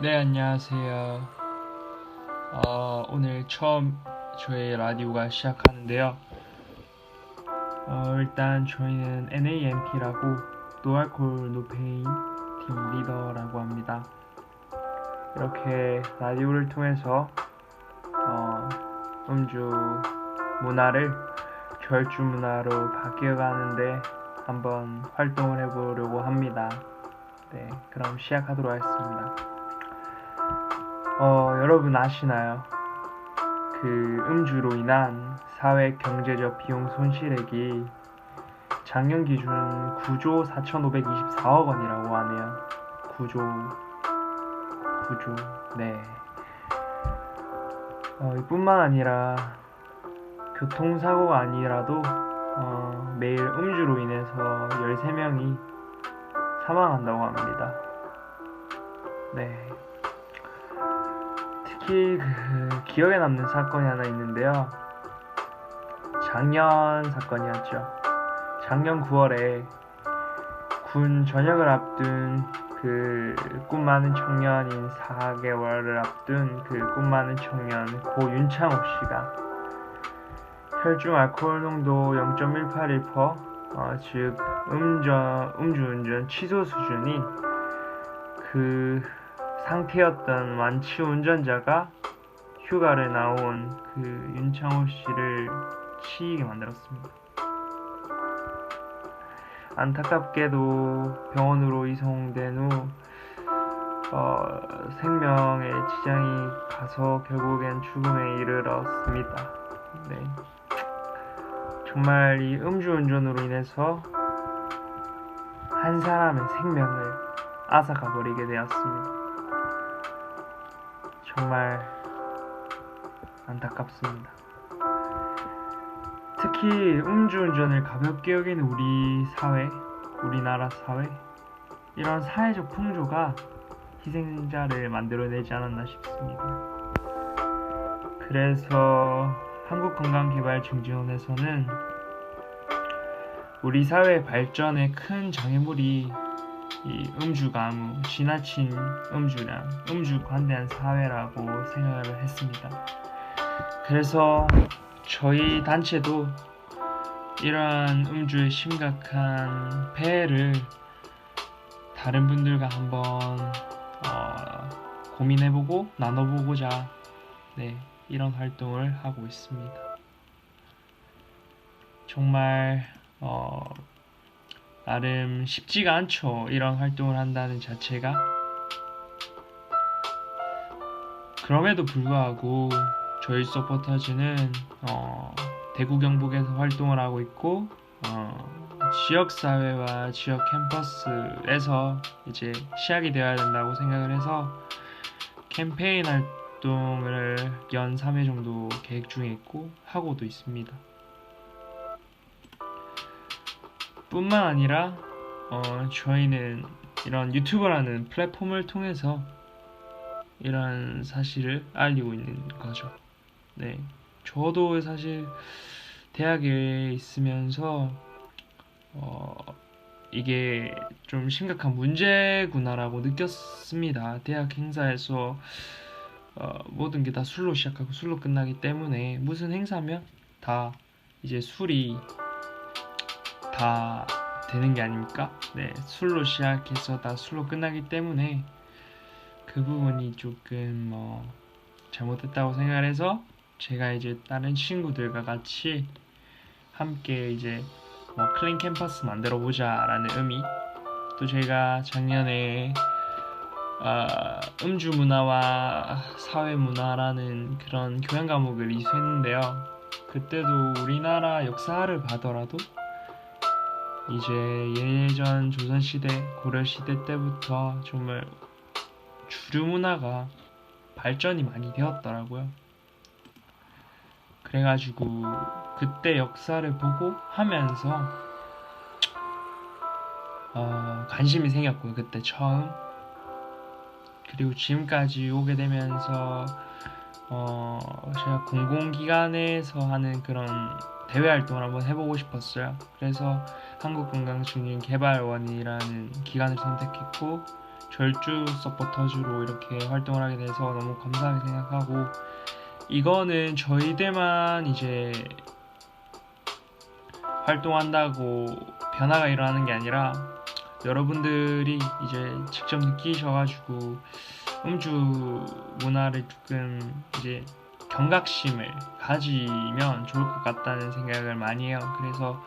네, 안녕하세요. 어, 오늘 처음 저희 라디오가 시작하는데요. 어, 일단 저희는 NAMP라고 노알콜 노페인 팀 리더라고 합니다. 이렇게 라디오를 통해서 어, 음주 문화를 절주 문화로 바뀌어가는데 한번 활동을 해보려고 합니다. 네, 그럼 시작하도록 하겠습니다. 어, 여러분 아시나요? 그 음주로 인한 사회 경제적 비용 손실액이 작년 기준 9조 4,524억 원이라고 하네요. 9조 9조 네. 어, 이뿐만 아니라 교통사고가 아니라도 어, 매일 음주로 인해서 13명이 사망한다고 합니다. 네. 특히 그 기억에 남는 사건이 하나 있는데요. 작년 사건이었죠. 작년 9월에 군 전역을 앞둔 그 꿈 많은 청년인 4개월을 앞둔 그 꿈 많은 청년 고 윤창호 씨가 혈중 알코올 농도 0.181%, 어, 즉 음전, 음주운전 취소 수준인 그 상태였던 완치 운전자가 휴가를 나온 그 윤창호 씨를 치이게 만들었습니다. 안타깝게도 병원으로 이송된 후 어, 생명에 지장이 가서 결국엔 죽음에 이르렀습니다. 네. 정말 이 음주운전으로 인해서 한 사람의 생명을 앗아가 버리게 되었습니다. 정말 안타깝습니다. 특히 음주운전을 가볍게 여기는 우리 사회, 우리나라 사회, 이런 사회적 풍조가 희생자를 만들어내지 않았나 싶습니다. 그래서 한국건강개발증진원에서는 우리 사회 발전에 큰 장애물이 이 음주 가무, 지나친 음주량, 음주 관대한 사회라고 생각을 했습니다. 그래서 저희 단체도 이러한 음주의 심각한 폐해를 다른 분들과 한번 어, 고민해보고 나눠보고자 네, 이런 활동을 하고 있습니다. 정말 어, 나름 쉽지가 않죠. 이런 활동을 한다는 자체가. 그럼에도 불구하고 저희 서포터즈는 어, 대구 경북에서 활동을 하고 있고 어, 지역 사회와 지역 캠퍼스에서 이제 시작이 되어야 된다고 생각을 해서 캠페인 활동을 연 3회 정도 계획 중에 있고 하고도 있습니다. 뿐만 아니라 어, 저희는 이런 유튜브라는 플랫폼을 통해서 이런 사실을 알리고 있는 거죠. 네, 저도 사실 대학에 있으면서 어, 이게 좀 심각한 문제구나라고 느꼈습니다. 대학 행사에서 어, 모든 게 다 술로 시작하고 술로 끝나기 때문에 무슨 행사면 다 이제 술이 다 되는 게 아닙니까? 네, 술로 시작해서 다 술로 끝나기 때문에 그 부분이 조금 뭐 잘못됐다고 생각을 해서 제가 이제 다른 친구들과 같이 함께 이제 뭐 클린 캠퍼스 만들어 보자라는 의미 또 제가 작년에 어, 음주 문화와 사회 문화라는 그런 교양 과목을 이수했는데요. 그때도 우리나라 역사를 봐더라도 이제 예전 조선시대, 고려시대 때부터 정말 주류 문화가 발전이 많이 되었더라고요. 그래가지고 그때 역사를 보고 하면서 어, 관심이 생겼고요. 그때 처음. 그리고 지금까지 오게 되면서 어, 제가 공공기관에서 하는 그런 대외 활동을 한번 해보고 싶었어요. 그래서 한국건강증진개발원이라는 기관을 선택했고 절주 서포터즈로 이렇게 활동을 하게 돼서 너무 감사하게 생각하고 이거는 저희들만 이제 활동한다고 변화가 일어나는 게 아니라 여러분들이 이제 직접 느끼셔가지고 음주 문화를 조금 이제 경각심을 가지면 좋을 것 같다는 생각을 많이 해요. 그래서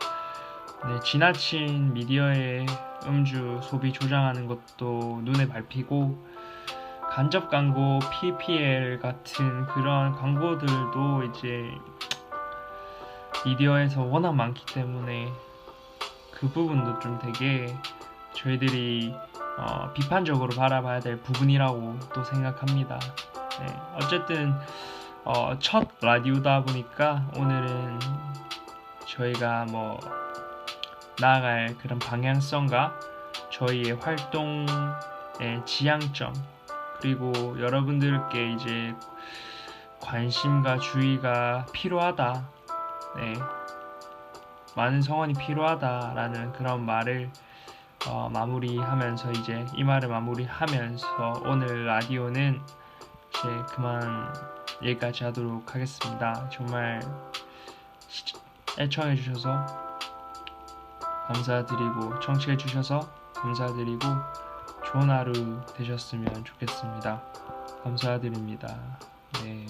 네, 지나친 미디어의 음주 소비 조장하는 것도 눈에 밟히고 간접 광고, PPL 같은 그런 광고들도 이제 미디어에서 워낙 많기 때문에 그 부분도 좀 되게 저희들이 어, 비판적으로 바라봐야 될 부분이라고 또 생각합니다. 네, 어쨌든 어, 첫 라디오다 보니까 오늘은 저희가 뭐 나아갈 그런 방향성과 저희의 활동의 지향점 그리고 여러분들께 이제 관심과 주의가 필요하다. 네. 많은 성원이 필요하다라는 그런 말을 어, 마무리하면서 이제 이 말을 마무리하면서 오늘 라디오는 이제 그만 여기까지 하도록 하겠습니다. 정말 애청해 주셔서 감사드리고 청취해 주셔서 감사드리고 좋은 하루 되셨으면 좋겠습니다. 감사드립니다. 네.